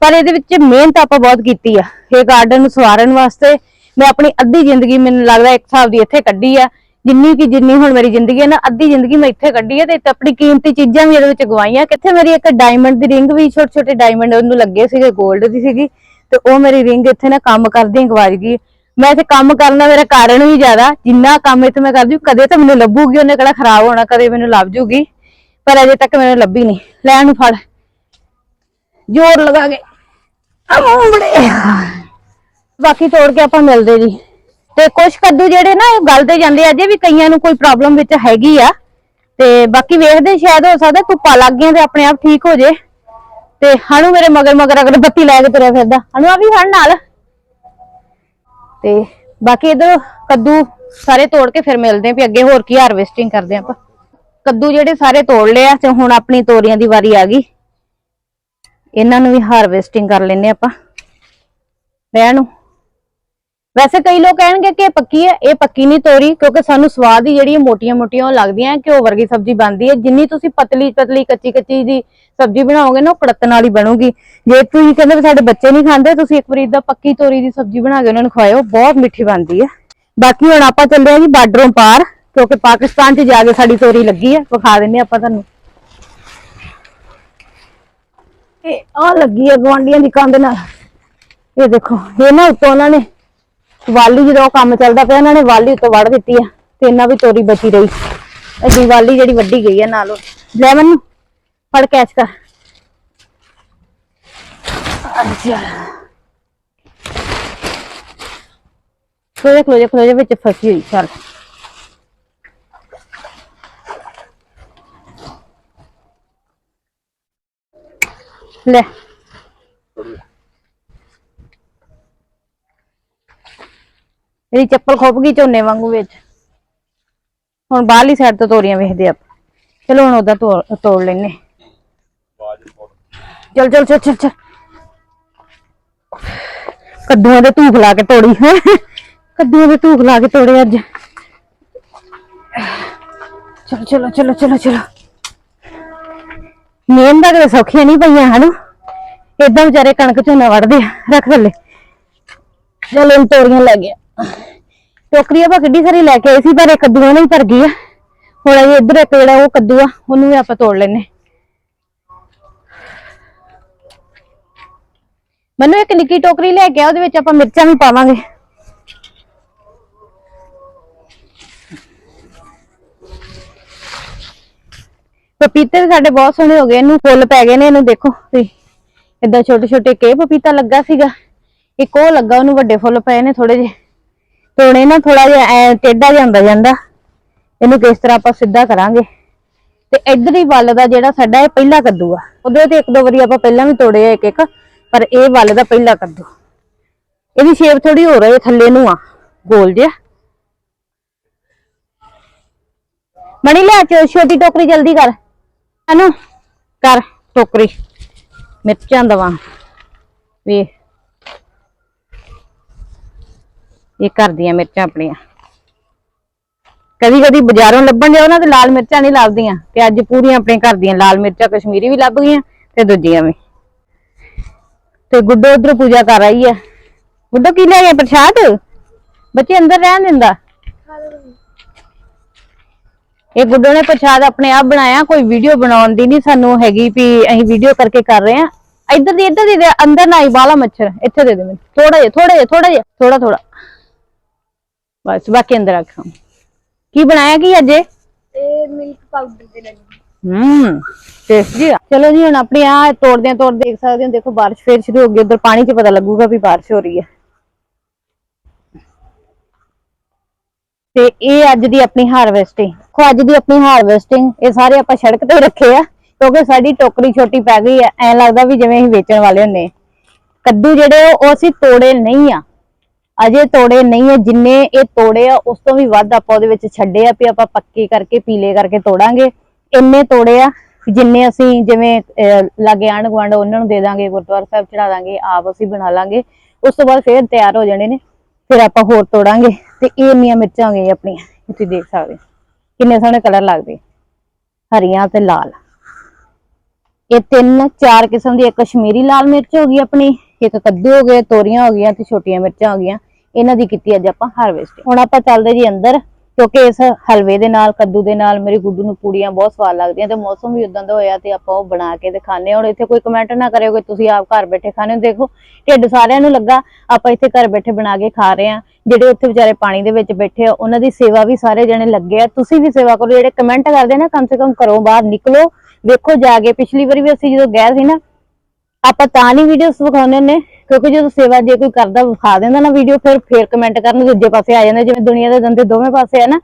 ਪਰ ਇਹਦੇ ਵਿੱਚ ਮਿਹਨਤ ਆਪਾਂ ਬਹੁਤ ਕੀਤੀ ਆ। ਇਹ ਗਾਰਡਨ ਨੂੰ ਸਵਾਰਨ ਵਾਸਤੇ ਮੈਂ ਆਪਣੀ ਅੱਧੀ ਜ਼ਿੰਦਗੀ ਮੈਨੂੰ ਲੱਗਦਾ ਇੱਕ ਹਿਸਾਬ ਦੀ ਇੱਥੇ ਕੱਢੀ ਆ। ਜਿੰਨੀ ਕੀ ਜਿੰਨੀ ਹੁਣ ਮੇਰੀ ਜ਼ਿੰਦਗੀ ਹੈ ਨਾ, ਅੱਧੀ ਜ਼ਿੰਦਗੀ ਮੈਂ ਇੱਥੇ ਕੱਢੀ ਹੈ ਤੇ ਆਪਣੀ ਕੀਮਤੀ ਚੀਜ਼ਾਂ ਵੀ ਇਹਦੇ ਵਿੱਚ ਗਵਾਈਆਂ। ਕਿੱਥੇ ਮੇਰੀ ਇੱਕ ਡਾਇਮੰਡ ਦੀ ਰਿੰਗ ਵੀ ਛੋਟੇ ਛੋਟੇ ਡਾਇਮੰਡ ਉਹਨੂੰ ਲੱਗੇ ਸੀਗੇ 골ਡ ਦੀ ਸੀਗੀ ਤੇ ਉਹ ਮੇਰੀ ਰਿੰਗ ਇੱਥੇ ਨਾ ਕੰਮ ਕਰਦੀ ਹੀ ਗਵਾਚ ਗਈ। ਮੈਂ ਇੱਥੇ ਕੰਮ ਕਰਨ ਦਾ ਮੇਰਾ ਕਾਰਨ ਵੀ ਜ਼ਿਆਦਾ। ਜਿੰਨਾ ਕੰਮ ਇੱਥੇ ਮੈਂ ਕਰਦੀ, ਕਦੇ ਤਾਂ ਮੈਨੂੰ ਲੱਭੂਗੀ, ਉਹਨੇ ਕਿਹੜਾ ਖਰਾਬ ਹੋਣਾ, ਕਦੇ ਮੈਨੂੰ ਲੱਭ ਜੂਗੀ। ਪਰ ਅਜੇ ਤੱਕ ਮੈਨੂੰ ਲੱਭੀ ਨਹੀਂ। ਲੈਣ ਨੂੰ ਫੜ। ਜ਼ੋਰ ਲਗਾ ਕੇ ਆਉਂਬੜੇ ਬਾਕੀ ਤੋੜ ਕੇ ਆਪਾਂ ਮਿਲਦੇ ਜੀ। ਤੇ ਕੁਝ ਕੱਦੂ ਜਿਹੜੇ ਨਾ ਇਹ ਗਲਦੇ ਜਾਂਦੇ ਅਜੇ ਵੀ ਕਈਆਂ ਨੂੰ ਕੋਈ ਪ੍ਰੋਬਲਮ ਵਿੱਚ ਹੈਗੀ ਆ। ਤੇ ਬਾਕੀ ਵੇਖਦੇ ਸ਼ਾਇਦ ਹੋ ਸਕਦਾ ਧੁੱਪਾ ਲੱਗ ਗਈਆਂ ਤੇ ਆਪਣੇ ਆਪ ਠੀਕ ਹੋ ਜੇ। ਤੇ ਹਣੂ ਮੇਰੇ ਮਗਰ ਮਗਰ ਅਗਰ ਬੱਤੀ ਲੈ ਕੇ ਤੁਰਿਆ ਫਿਰਦਾ। ਹਣੂ ਆ ਵੀ ਹਣ ਨਾਲ। ਤੇ ਬਾਕੀ ਇਧਰ ਕੱਦੂ ਸਾਰੇ ਤੋੜ ਕੇ ਫਿਰ ਮਿਲਦੇ ਆਂ ਵੀ ਅੱਗੇ ਹੋਰ ਕੀ ਹਾਰਵੈਸਟਿੰਗ ਕਰਦੇ ਆਂ ਆਪਾਂ। ਕੱਦੂ ਜਿਹੜੇ ਸਾਰੇ ਤੋੜ ਲਏ ਆ ਤੇ ਹੁਣ ਆਪਣੀ ਤੋਰੀਆਂ ਦੀ ਵਾਰੀ ਆ ਗਈ। ਇਹਨਾਂ ਨੂੰ ਵੀ ਹਾਰਵੈਸਟਿੰਗ ਕਰ ਲੈਨੇ ਆਪਾਂ। ਰਹਿਣ ਨੂੰ। ਵੈਸੇ ਕਈ ਲੋਕ ਕਹਿਣਗੇ ਕਿ ਇਹ ਪੱਕੀ ਹੈ, ਇਹ ਪੱਕੀ ਨਹੀਂ ਤੋਰੀ, ਕਿਉਂਕਿ ਸਾਨੂੰ ਸਵਾਦ ਹੀ ਜਿਹੜੀ ਮੋਟੀਆਂ ਮੋਟੀਆਂ ਲੱਗਦੀਆਂ ਘਿਓ ਵਰਗੀ ਸਬਜ਼ੀ ਬਣਦੀ ਹੈ। ਜਿੰਨੀ ਤੁਸੀਂ ਪਤਲੀ ਪਤਲੀ ਕੱਚੀ ਕੱਚੀ ਦੀ ਸਬਜ਼ੀ ਬਣਾਓਗੇ ਨਾ, ਉਹ ਕੜਤਨ ਵਾਲੀ ਬਣੂਗੀ। ਜੇ ਤੁਸੀਂ ਕਹਿੰਦੇ ਸਾਡੇ ਬੱਚੇ ਨਹੀਂ ਖਾਂਦੇ, ਤੁਸੀਂ ਇੱਕ ਵਾਰੀ ਇਦਾਂ ਪੱਕੀ ਤੋਰੀ ਦੀ ਸਬਜ਼ੀ ਬਣਾ ਕੇ ਉਹਨਾਂ ਨੂੰ ਖਵਾਇਓ, ਬਹੁਤ ਮਿੱਠੀ ਬਣਦੀ ਹੈ। ਬਾਕੀ ਹੁਣ ਆਪਾਂ ਚੱਲੇ ਆ ਜੀ ਬਾਰਡਰੋਂ ਪਾਰ, ਕਿਉਂਕਿ ਪਾਕਿਸਤਾਨ 'ਚ ਜਾ ਕੇ ਸਾਡੀ ਤੋਰੀ ਲੱਗੀ ਹੈ, ਵਿਖਾ ਦਿੰਨੇ ਆਪਾਂ ਤੁਹਾਨੂੰ। ਇਹ ਆ ਲੱਗੀ ਹੈ ਗਵਾਂਡੀਆਂ ਦੀ ਕੰਧ ਨਾਲ। ਇਹ ਦੇਖੋ, ਇਹ ਨਾ ਉੱਤੋਂ ਉਹਨਾਂ ਨੇ ਵਾਲੀ ਜਦੋਂ ਕੰਮ ਚੱਲਦਾ ਪਿਆ, ਇਹਨਾਂ ਨੇ ਵਾਲੀ ਉੱਤੋਂ ਵੜ ਦਿੱਤੀ ਆ ਤੇ ਇਹਨਾਂ ਵੀ ਤੋਰੀ ਬਚੀ ਰਹੀ। ਅਜੀ ਵਾਲੀ ਜਿਹੜੀ ਵੱਡੀ ਗਈ ਆ ਨਾਲੋਂ ਲੈ ਮੈਨੂੰ, ਫੜ ਕੈਚ ਕਰ। ਅੱਛਾ ਖਲੋਜੇ ਖਲੋਜੇ ਖਲੋਜੇ ਵਿੱਚ ਫਸੀ ਹੋਈ, ਚੱਲ। ਲੈ। ਇਹਦੀ ਚੱਪਲ ਖੁੱਪ ਗਈ ਝੋਨੇ ਵਾਂਗੂ ਵਿੱਚ। ਹੁਣ ਬਾਹਰਲੀ ਸਾਈਡ ਤੋਂ ਤੋਰੀਆਂ ਵੇਖਦੇ ਆਪਾਂ। ਚਲੋ ਹੁਣ ਉਹਦਾ ਤੋੜ ਤੋੜ ਲੈਨੇ ਚਲ ਚਲ ਚਲ ਚਲ ਚਲ। ਕੱਦੂਆਂ ਦੇ ਧੂਖ ਲਾ ਕੇ ਤੋੜੀ, ਹੈ? ਕੱਦੂਆਂ ਦੇ ਧੂਖ ਲਾ ਕੇ ਤੋੜੇ ਅੱਜ। ਚਲੋ ਚਲੋ ਚਲੋ ਚਲੋ ਚਲੋ। ਮੇਨ ਦਾ ਕਿ ਸੌਖੀਆਂ ਨਹੀਂ ਪਈਆਂ, ਹਨ? ਏਦਾਂ ਵਿਚਾਰੇ ਕਣਕ ਝੋਨਾ ਵੱਢਦੇ ਆ। ਰੱਖ ਥੱਲੇ। ਚਲੋ ਇਹ ਤੋਰੀਆਂ ਲੈ ਗਿਆ ਟੋਕਰੀ ਆਪਾਂ ਕਿੱਡੀ ਸਾਰੀ ਲੈ ਕੇ ਆਏ ਸੀ, ਪਰ ਇਹ ਕੱਦੂਆਂ ਨਾਲ ਹੀ ਭਰ ਗਈ ਆ। ਹੁਣ ਇਹ ਇੱਧਰ ਇੱਕ ਜਿਹੜਾ ਉਹ ਕੱਦੂ ਆ, ਉਹਨੂੰ ਵੀ ਆਪਾਂ ਤੋੜ ਲੈਨੇ ਮੈਨੂੰ ਇੱਕ ਨਿੱਕੀ ਟੋਕਰੀ ਲੈ ਕੇ ਆ ਉਹਦੇ ਵਿੱਚ ਆਪਾਂ ਮਿਰਚਾਂ ਵੀ ਪਾਵਾਂਗੇ। ਪਪੀਤੇ ਵੀ ਸਾਡੇ ਬਹੁਤ ਸੋਹਣੇ ਹੋ ਗਏ, ਇਹਨੂੰ ਫੁੱਲ ਪੈ ਗਏ ਨੇ, ਇਹਨੂੰ ਦੇਖੋ ਤੁਸੀਂ। ਇਦਾਂ ਛੋਟੇ ਛੋਟੇ ਕੇ ਪਪੀਤਾ ਲੱਗਾ ਸੀਗਾ। ਇੱਕ ਉਹ ਲੱਗਾ, ਉਹਨੂੰ ਵੱਡੇ ਫੁੱਲ ਪਏ ਨੇ ਥੋੜੇ ਜਿਹੇ। ਤੋੜੇ ਨਾ ਥੋੜਾ ਜਿਹਾ ਐ ਟੇਢਾ ਜਿਹਾ ਹੁੰਦਾ ਜਾਂਦਾ। ਇਹਨੂੰ ਕਿਸ ਤਰ੍ਹਾਂ ਆਪਾਂ ਸਿੱਧਾ ਕਰਾਂਗੇ। ਤੇ ਇੱਧਰ ਵੱਲ ਦਾ ਜਿਹੜਾ ਸਾਡਾ ਇਹ ਪਹਿਲਾ ਕੱਦੂ ਆ, ਉਹਦੇ ਤੇ ਇੱਕ ਦੋ ਵਾਰੀ ਆਪਾਂ ਪਹਿਲਾਂ ਵੀ ਤੋੜੇ ਆ ਇੱਕ ਇੱਕ, ਪਰ ਇਹ ਵੱਲ ਦਾ ਪਹਿਲਾ ਕੱਦੂ। ਇਹਦੀ ਸ਼ੇਪ ਥੋੜੀ ਹੋ ਰਹੀ ਹੈ ਥੱਲੇ ਨੂੰ ਆ, ਗੋਲ ਜਿਹਾ। ਮਣੀ ਲੈ ਚੋ, ਛੋਟੀ ਟੋਕਰੀ ਜਲਦੀ ਕਰ। ਇਹਨੂੰ ਕਰ ਟੋਕਰੀ। ਮਿਰਚਾਂ ਦਵਾ। ਵੇ ਇਹ ਘਰ ਦੀਆਂ ਮਿਰਚਾਂ ਆਪਣੀਆਂ। ਕਦੀ ਕਦੀ ਬਾਜ਼ਾਰੋਂ ਲੱਭਣ ਜਾਓ ਨਾ ਤੇ ਲਾਲ ਮਿਰਚਾਂ ਨਹੀਂ ਲੱਭਦੀਆਂ ਤੇ ਅੱਜ ਪੂਰੀਆਂ ਆਪਣੇ ਘਰ ਦੀਆਂ ਲਾਲ ਮਿਰਚਾਂ, ਕਸ਼ਮੀਰੀ ਵੀ ਲੱਭ ਗਈਆਂ ਤੇ ਦੂਜੀਆਂ ਵੀ। ਤੇ ਗੁੱਡੋ ਉਧਰ ਪੂਜਾ ਕਰ ਰਹੀ ਹੈ ਗੁੱਡੋ, ਕੀ ਲੈ ਗਿਆ ਪ੍ਰਸ਼ਾਦ? ਬੱਚੇ ਅੰਦਰ ਰਹਿਣ ਦਿੰਦਾ। ਇਹ ਗੁੱਡੋ ਨੇ ਪ੍ਰਸ਼ਾਦ ਆਪਣੇ ਆਪ ਬਣਾਇਆ, ਕੋਈ ਵੀਡੀਓ ਬਣਾਉਣ ਦੀ ਨਹੀਂ ਸਾਨੂੰ ਹੈਗੀ ਵੀ ਅਸੀਂ ਵੀਡੀਓ ਕਰਕੇ ਕਰ ਰਹੇ ਆ ਇੱਧਰ ਦੀ ਇੱਧਰ ਦੀ ਅੰਦਰ ਨਾ ਆਈ ਬਾਲਾ ਮੱਛਰ। ਇੱਥੇ ਦੇ ਦੇ ਮੈਨੂੰ। ਥੋੜਾ ਜਿਹਾ ਥੋੜਾ ਜਿਹਾ ਥੋੜਾ ਜਿਹਾ ਥੋੜਾ ਥੋੜਾ ਬਸ ਬਾਕੀ ਅੰਦਰ ਰੱਖਾਂ। ਕੀ ਬਣਾਇਆ ਕੀ ਅੱਜ? ਇਹ? ਮਿਲਕ ਪਾਊਡਰ ਦੇ ਲੱਡੂ। ਹੂੰ ਟੇਸਟੀ ਆ। ਚਲੋ ਜੀ ਹੁਣ ਆਪਣੀ ਆ ਤੋੜਦੇ ਆ ਤੋੜ ਦੇਖ ਸਕਦੇ ਹੋ ਦੇਖੋ ਬਾਰਿਸ਼ ਫੇਰ ਸ਼ੁਰੂ ਹੋ ਗਈ ਉਧਰ ਪਾਣੀ 'ਚ ਪਤਾ ਲੱਗੂਗਾ ਵੀ ਬਾਰਿਸ਼ ਹੋ ਰਹੀ ਹੈ। ਤੇ ਇਹ ਅੱਜ ਦੀ ਆਪਣੀ ਹਾਰਵੈਸਟਿੰਗ ਦੇਖੋ ਅੱਜ ਦੀ ਆਪਣੀ ਹਾਰਵੈਸਟਿੰਗ ਇਹ ਸਾਰੇ ਆਪਾਂ ਸੜਕ ਤੇ ਰੱਖੇ ਆ ਕਿਉਂਕਿ ਸਾਡੀ ਟੋਕਰੀ ਛੋਟੀ ਪੈ ਗਈ ਐ ਐ ਲੱਗਦਾ ਵੀ ਜਿਵੇਂ ਅਸੀਂ ਵੇਚਣ ਵਾਲੇ ਹੁੰਨੇ ਕੱਦੂ ਜਿਹੜੇ ਉਹ ਅਸੀਂ ਤੋੜੇ ਨਹੀਂ ਆ। ਅਜੇ ਤੋੜੇ ਨਹੀਂ ਹੈ ਜਿੰਨੇ ਇਹ ਤੋੜੇ ਆ ਉਸ ਤੋਂ ਵੀ ਵੱਧ ਆਪਾਂ ਉਹਦੇ ਵਿੱਚ ਛੱਡੇ ਆ ਵੀ ਆਪਾਂ ਪੱਕੇ ਕਰਕੇ ਪੀਲੇ ਕਰਕੇ ਤੋੜਾਂਗੇ। ਇੰਨੇ ਤੋੜੇ ਆ ਜਿੰਨੇ ਅਸੀਂ ਜਿਵੇਂ ਅਹ, ਲਾਗੇ ਆਂਢ ਗੁਆਂਢ ਉਹਨਾਂ ਨੂੰ ਦੇ ਦਾਂਗੇ ਗੁਰਦੁਆਰਾ ਸਾਹਿਬ ਚੜਾ ਦਾਂਗੇ ਆਪ ਅਸੀਂ ਬਣਾ ਲਾਂਗੇ। ਉਸ ਤੋਂ ਬਾਅਦ ਫੇਰ ਤਿਆਰ ਹੋ ਜਾਣੇ ਨੇ ਫਿਰ ਆਪਾਂ ਹੋਰ ਤੋੜਾਂਗੇ। ਤੇ ਇਹ ਇੰਨੀਆਂ ਮਿਰਚਾਂ ਹੋ ਗਈਆਂ ਆਪਣੀਆਂ ਤੁਸੀਂ ਦੇਖ ਸਕਦੇ ਹੋ। ਕਿੰਨੇ ਸੋਹਣੇ ਕਲਰ ਲੱਗਦੇ। ਹਰੀਆਂ ਤੇ ਲਾਲ। ਇਹ ਤਿੰਨ ਚਾਰ ਕਿਸਮ ਦੀ ਇੱਕ ਕਸ਼ਮੀਰੀ ਲਾਲ ਮਿਰਚ ਹੋ ਗਈ ਆਪਣੀ ਇੱਕ ਕੱਦੂ ਹੋ ਗਏ, ਤੋਰੀਆਂ ਹੋ ਗਈਆਂ ਤੇ ਛੋਟੀਆਂ ਮਿਰਚਾਂ ਹੋ ਗਈਆਂ, ਇਹਨਾਂ ਦੀ ਕੀਤੀ ਅੱਜ ਆਪਾਂ ਹਾਰਵੈਸਟ ਹੁਣ ਆਪਾਂ ਚੱਲਦੇ ਜੀ ਅੰਦਰ, ਕਿਉਂਕਿ ਇਸ ਹਲਵੇ ਦੇ ਨਾਲ, ਕੱਦੂ ਦੇ ਨਾਲ ਮੇਰੇ ਗੁੱਡੂ ਨੂੰ ਪੂੜੀਆਂ ਬਹੁਤ ਸਵਾਦ ਲੱਗਦੀਆਂ ਤੇ ਮੌਸਮ ਵੀ ਉਦਾਂ ਦਾ ਹੋਇਆ ਤੇ ਆਪਾਂ ਉਹ ਬਣਾ ਕੇ ਤੇ ਖਾਣੇ ਹੁਣ ਇੱਥੇ ਕੋਈ ਕਮੈਂਟ ਨਾ ਕਰਿਓ ਕਿ ਤੁਸੀਂ ਆਪ ਘਰ ਬੈਠੇ ਖਾਣੇ ਹੋ। ਦੇਖੋ, ਢਿੱਡ ਸਾਰਿਆਂ ਨੂੰ ਲੱਗਾ, ਆਪਾਂ ਇੱਥੇ ਘਰ ਬੈਠੇ ਬਣਾ ਕੇ ਖਾ ਰਹੇ ਆ ਜਿਹੜੇ ਉੱਥੇ ਵਿਚਾਰੇ ਪਾਣੀ ਦੇ ਵਿੱਚ ਬੈਠੇ ਆ, ਉਹਨਾਂ ਦੀ ਸੇਵਾ ਵੀ ਸਾਰੇ ਜਣੇ ਲੱਗੇ ਆ। ਤੁਸੀਂ ਵੀ ਸੇਵਾ ਕਰੋ, ਜਿਹੜੇ ਕਮੈਂਟ ਕਰਦੇ ਨਾ, ਕਮ ਸੇ ਕਮ ਘਰੋਂ ਬਾਹਰ ਨਿਕਲੋ, ਵੇਖੋ ਜਾ ਕੇ। ਪਿਛਲੀ ਵਾਰੀ ਵੀ ਅਸੀਂ ਜਦੋਂ ਗਏ ਸੀ ਨਾ ਆਪਾਂ ਤਾਂ ਨਹੀਂ ਵੀਡੀਓਸ ਵਿਖਾਉਂਦੇ ਨੇ ਕਿਉਂਕਿ ਜਦੋਂ ਸੇਵਾ ਜੇ ਕੋਈ ਕਰਦਾ ਵਿਖਾ ਦਿੰਦਾ ਨਾ ਵੀਡੀਓ ਫਿਰ ਫੇਰ ਕਮੈਂਟ ਕਰਨ ਦੂਜੇ ਪਾਸੇ ਆ ਜਾਂਦੇ, ਜਿਵੇਂ ਦੁਨੀਆ ਦੇ ਦੰਦੇ ਦੋਵੇਂ ਪਾਸੇ ਆ ਨਾ।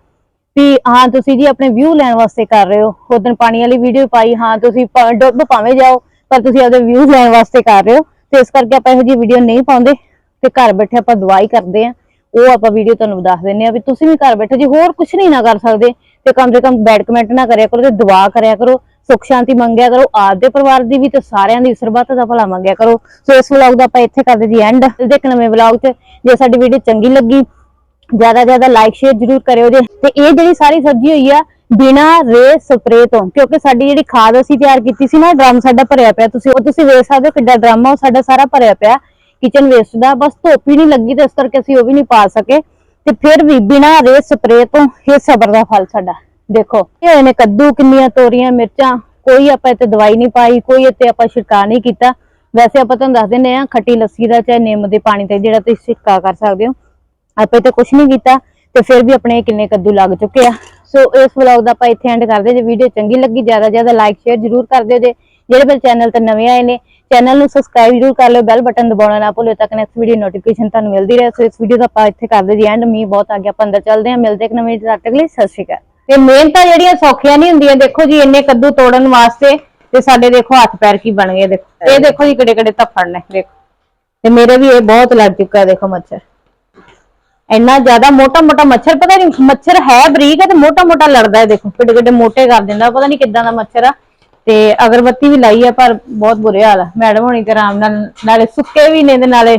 ਵੀ ਹਾਂ, ਤੁਸੀਂ ਜੀ ਆਪਣੇ ਵਿਊ ਲੈਣ ਵਾਸਤੇ ਕਰ ਰਹੇ ਹੋ। ਉਦੋਂ ਪਾਣੀ ਵਾਲੀ ਵੀਡੀਓ ਪਾਈ, ਹਾਂ, ਤੁਸੀਂ ਭਾ- ਡੁੱਬ ਭਾਵੇਂ ਜਾਓ, ਪਰ ਤੁਸੀਂ ਆਪਦੇ ਵਿਊ ਲੈਣ ਵਾਸਤੇ ਕਰ ਰਹੇ ਹੋ। ਤੇ ਇਸ ਕਰਕੇ ਆਪਾਂ ਇਹੋ ਜਿਹੀ ਵੀਡੀਓ ਨਹੀਂ ਪਾਉਂਦੇ, ਤੇ ਘਰ ਬੈਠੇ ਆਪਾਂ ਦਵਾਈ ਕਰਦੇ ਆ ਉਹ ਆਪਾਂ ਵੀਡੀਓ ਤੁਹਾਨੂੰ ਦੱਸ ਦਿੰਨੇ ਆ ਵੀ ਤੁਸੀਂ ਵੀ ਘਰ ਬੈਠੇ ਜੀ ਹੋਰ ਕੁਝ ਨਹੀਂ ਨਾ ਕਰ ਸਕਦੇ, ਤੇ ਕਮ ਸੇ ਕਮ ਬੈਡ ਕਮੈਂਟ ਨਾ ਕਰਿਆ ਕਰੋ ਤੇ ਦੁਆ ਕਰਿਆ ਕਰੋ। ਸੁੱਖ ਸ਼ਾਂਤੀ ਮੰਗਿਆ ਕਰੋ, ਆਪਦੇ ਪਰਿਵਾਰ ਦੀ ਵੀ ਤੇ ਸਾਰਿਆਂ ਦੀ ਸਰਬੱਤ ਦਾ ਭਲਾ ਮੰਗਿਆ ਕਰੋ। ਸੋ ਇਸ ਵਲੌਗ ਦਾ ਆਪਾਂ ਇੱਥੇ ਕਰਦੇ ਜੀ ਐਂਡ ਦੇ ਇੱਕ ਨਵੇਂ ਵਲੌਗ 'ਚ ਜੇ ਸਾਡੀ ਵੀਡੀਓ ਚੰਗੀ ਲੱਗੀ, ਜ਼ਿਆਦਾ ਜ਼ਿਆਦਾ ਲਾਈਕ ਸ਼ੇਅਰ ਜਰੂਰ ਕਰਿਓ ਜੇ। ਤੇ ਇਹ ਜਿਹੜੀ ਸਾਰੀ ਸਬਜ਼ੀ ਹੋਈ ਆ, ਬਿਨਾ ਰੇ ਸਪਰੇ ਤੋਂ, ਕਿਉਂਕਿ ਸਾਡੀ ਜਿਹੜੀ ਖਾਦ ਅਸੀਂ ਤਿਆਰ ਕੀਤੀ ਸੀ ਨਾ ਡਰਮ ਸਾਡਾ ਭਰਿਆ ਪਿਆ। ਤੁਸੀਂ ਉਹ ਤੁਸੀਂ ਵੇਖ ਸਕਦੇ ਹੋ ਕਿੱਡਾ ਡਰਮ ਆ, ਉਹ ਸਾਡਾ ਸਾਰਾ ਭਰਿਆ ਪਿਆ। ਕਿਚਨ ਵੇਸਟ ਦਾ, ਬਸ ਧੁੱਪ ਹੀ ਨਹੀਂ ਲੱਗੀ ਤੇ ਇਸ ਕਰਕੇ ਅਸੀਂ ਉਹ ਵੀ ਨਹੀਂ ਪਾ ਸਕੇ। ਤੇ ਫਿਰ ਵੀ ਬਿਨਾ ਰੇ ਸਪਰੇ ਤੋਂ, ਇਹ ਸਬਰ ਦਾ ਫਲ ਸਾਡਾ। ਦੇਖੋ, ਇਹ ਨੇ ਕੱਦੂ ਕਿੰਨੀਆਂ ਤੋਰੀਆਂ, ਮਿਰਚਾਂ, ਕੋਈ ਆਪਾਂ ਇੱਥੇ ਦਵਾਈ ਨਹੀਂ ਪਾਈ, ਕੋਈ ਇੱਥੇ ਆਪਾਂ ਛਿੜਕਾ ਨਹੀਂ ਕੀਤਾ। ਵੈਸੇ ਆਪਾਂ ਤੁਹਾਨੂੰ ਦੱਸ ਦਿੰਦੇ ਆ ਖੱਟੀ ਲੱਸੀ ਦਾ ਚਾਹੇ ਨਿੰਮ ਦੇ ਪਾਣੀ ਤੇ ਜਿਹੜਾ ਤੁਸੀਂ ਛਿੜਕਾ ਕਰ ਸਕਦੇ ਹੋ। ਆਪਾਂ ਤੇ ਕੁਝ ਨਹੀਂ ਕੀਤਾ ਤੇ ਫਿਰ ਵੀ ਆਪਣੇ ਕਿੰਨੇ ਕੱਦੂ ਲੱਗ ਚੁੱਕੇ ਆ। ਸੋ ਇਸ ਵਲੌਗ ਦਾ ਆਪਾਂ ਇੱਥੇ ਐਂਡ ਕਰਦੇ ਜੇ ਵੀਡੀਓ ਚੰਗੀ ਲੱਗੀ, ਜ਼ਿਆਦਾ ਜ਼ਿਆਦਾ ਲਾਈਕ ਸ਼ੇਅਰ ਜਰੂਰ ਕਰ ਦਿਓ ਜੇ। ਜਿਹੜੇ ਮੇਰੇ ਚੈਨਲ ਤੇ ਨਵੇਂ ਆਏ ਨੇ ਚੈਨਲ ਨੂੰ ਸਬਸਕ੍ਰਾਈਬ ਜਰੂਰ ਕਰ ਲਿਓ ਬੈਲ ਬਟਨ ਦਬਾਉਣਾ ਨਾ ਭੁੱਲਿਓ ਤਾਂ ਕਿ ਨੈਕਸਟ ਵੀਡੀਓ ਨੋਟੀਫਿਕੇਸ਼ਨ ਤੁਹਾਨੂੰ ਮਿਲਦੀ ਰਹੇ। ਸੋ ਇਸ ਵੀਡੀਓ ਦਾ ਆਪਾਂ ਇੱਥੇ ਕਰਦੇ ਜੀ ਐਂਡ ਮੀਂਹ ਬਹੁਤ ਆ ਗਿਆ ਆਪਾਂ ਅੰਦਰ ਚੱਲਦੇ ਹਾਂ। ਮਿਲਦੇ ਇੱਕ ਨਵੇਂ ਵੀਡੀਓ ਲਈ। ਸਤਿ ਸ਼੍ਰੀ ਅਕਾਲ। ਤੇ ਮਿਹਨਤਾਂ ਜਿਹੜੀਆਂ ਸੌਖੀਆਂ ਨਹੀਂ ਹੁੰਦੀਆਂ ਦੇਖੋ ਜੀ ਇੰਨੇ ਕੱਦੂ ਤੋੜਨ ਵਾਸਤੇ ਤੇ ਸਾਡੇ ਦੇਖੋ ਹੱਥ ਪੈਰ ਕੀ ਬਣ ਗਏ ਦੇਖੋ। ਇਹ ਦੇਖੋ ਜੀ ਕਿਹੜੇ ਕਿਹੜੇ ਧੱਫੜ ਨੇ ਦੇਖੋ। ਤੇ ਮੇਰੇ ਵੀ ਇਹ ਬਹੁਤ ਲੱਗ ਚੁੱਕਾ ਦੇਖੋ ਮੱਛਰ। ਇੰਨਾ ਜ਼ਿਆਦਾ ਮੋਟਾ ਮੋਟਾ ਮੱਛਰ ਪਤਾ ਨਹੀਂ ਮੱਛਰ ਹੈ ਬਰੀਕ ਹੈ ਤੇ ਮੋਟਾ ਮੋਟਾ ਲੜਦਾ ਹੈ ਦੇਖੋ। ਕਿੱਡੇ ਕਿੱਡੇ ਮੋਟੇ ਕਰ ਦਿੰਦਾ ਪਤਾ ਨਹੀਂ ਕਿੱਦਾਂ ਦਾ ਮੱਛਰ ਆ। ਤੇ ਅਗਰਬੱਤੀ ਵੀ ਲਾਈ ਹੈ ਪਰ ਬਹੁਤ ਬੁਰੇ ਹਾਲ ਆ। ਮੈਡਮ ਹੋਣੀ ਤੇ ਆਰਾਮ ਨਾਲ ਨਾਲੇ ਸੁੱਕੇ ਵੀ ਨੇ ਤੇ ਨਾਲੇ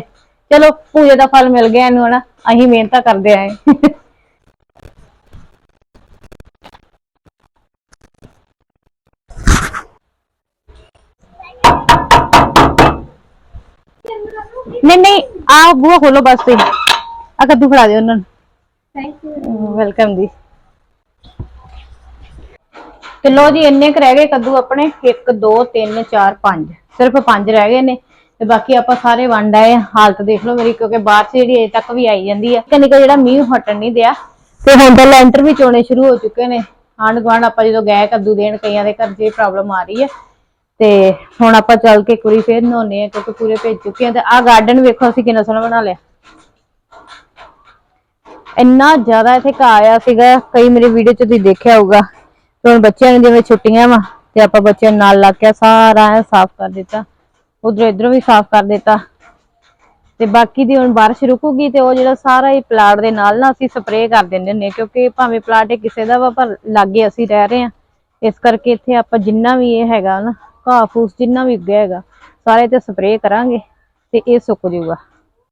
ਚਲੋ ਪੂਜੇ ਦਾ ਫਲ ਮਿਲ ਗਿਆ ਇਹਨੂੰ ਹਨਾ। ਅਸੀਂ ਮਿਹਨਤਾਂ ਕਰਦੇ ਆਏ ਨਹੀਂ ਨਹੀਂ ਆ ਬੂਹਾ ਖੋਲੋ ਬਸ ਤੇ। ਆ ਕੱਦੂ ਫੜਾ ਦਿਓ ਉਹਨਾਂ ਨੂੰ। ਥੈਂਕ ਯੂ ਵੈਲਕਮ ਜੀ। ਤੇ ਲੋ ਜੀ ਇੰਨੇ ਕ ਰਹਿ ਗਏ ਕੱਦੂ ਆਪਣੇ। 1 2 3 4 5 ਸਿਰਫ 5 ਰਹਿ ਗਏ ਨੇ। ਤੇ ਬਾਕੀ ਆਪਾਂ ਸਾਰੇ ਵੰਡ ਆਏ। ਹਾਲਤ ਦੇਖ ਲਓ ਮੇਰੀ ਕਿਉਂਕਿ ਬਾਹਰ ਚ ਜਿਹੜੀ ਅਜੇ ਤੱਕ ਵੀ ਆਈ ਜਾਂਦੀ ਆ। ਕਨਿਕਾ ਜਿਹੜਾ ਮੀਂਹ ਹਟਣ ਨਹੀਂ ਦਿਆ। ਤੇ ਹੁਣ ਤਾਂ ਲੈਂਟਰ ਵੀ ਚੋਣੇ ਸ਼ੁਰੂ ਹੋ ਚੁੱਕੇ ਨੇ। ਆਂਢ ਗੁਆਂਢ ਆਪਾਂ ਜਦੋਂ ਗਏ ਕੱਦੂ ਦੇਣ ਕਈਆਂ ਦੇ ਘਰ ਇਹ ਪ੍ਰੋਬਲਮ ਆ ਰਹੀ ਹੈ ਤੇ ਹੁਣ ਆਪਾਂ ਚੱਲ ਕੇ ਕੁੜੀ ਫੇਰ ਨਹਾਉਣੇ ਆ ਕਿਉਂਕਿ ਪੂਰੇ ਭੇਜ ਚੁੱਕੇ ਆ ਤੇ ਆਹ ਗਾਰਡਨ ਵੇਖੋ ਅਸੀਂ ਕਿੰਨਾ ਸੋਹਣਾ ਬਣਾ ਲਿਆ। ਇੰਨਾ ਜ਼ਿਆਦਾ ਇੱਥੇ ਘਾਹ ਆਇਆ ਸੀਗਾ, ਕਈ ਮੇਰੀ ਵੀਡੀਓ 'ਚ ਤੁਸੀਂ ਦੇਖਿਆ ਹੋਊਗਾ। ਤੇ ਹੁਣ ਬੱਚਿਆਂ ਨੇ ਜਿਵੇਂ ਛੁੱਟੀਆਂ ਵਾ, ਤੇ ਆਪਾਂ ਬੱਚਿਆਂ ਨੂੰ ਨਾਲ ਲੱਗ ਕੇ ਸਾਰਾ ਸਾਫ਼ ਕਰ ਦਿੱਤਾ। ਉਧਰੋਂ ਇਧਰੋਂ ਵੀ ਸਾਫ਼ ਕਰ ਦਿੱਤਾ। ਤੇ ਬਾਕੀ ਦੀ ਹੁਣ ਬਾਰਿਸ਼ ਰੁਕੂਗੀ ਤੇ ਉਹ ਜਿਹੜਾ ਸਾਰਾ ਹੀ ਪਲਾਟ ਦੇ ਨਾਲ ਨਾ ਅਸੀਂ ਸਪਰੇਅ ਕਰ ਦਿੰਦੇ ਹੁੰਦੇ ਹਾਂ, ਕਿਉਂਕਿ ਭਾਵੇਂ ਪਲਾਟ ਇਹ ਕਿਸੇ ਦਾ ਵਾ, ਪਰ ਲਾਗੇ ਅਸੀਂ ਰਹਿ ਰਹੇ ਹਾਂ। ਇਸ ਕਰਕੇ ਇੱਥੇ ਆਪਾਂ ਜਿੰਨਾ ਵੀ ਇਹ ਹੈਗਾ ਨਾ ਘਾਹ ਫੂਸ ਜਿੰਨਾ ਵੀ ਉੱਗਿਆ ਹੈਗਾ ਸਾਰੇ ਤੇ ਸਪਰੇਅ ਕਰਾਂਗੇ ਤੇ ਇਹ ਸੁੱਕ ਜਾਊਗਾ।